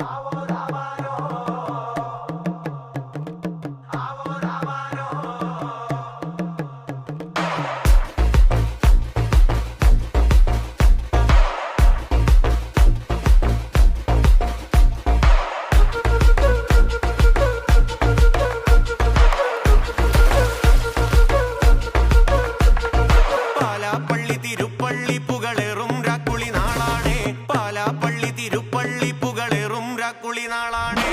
Ava Dava. നാളാണേ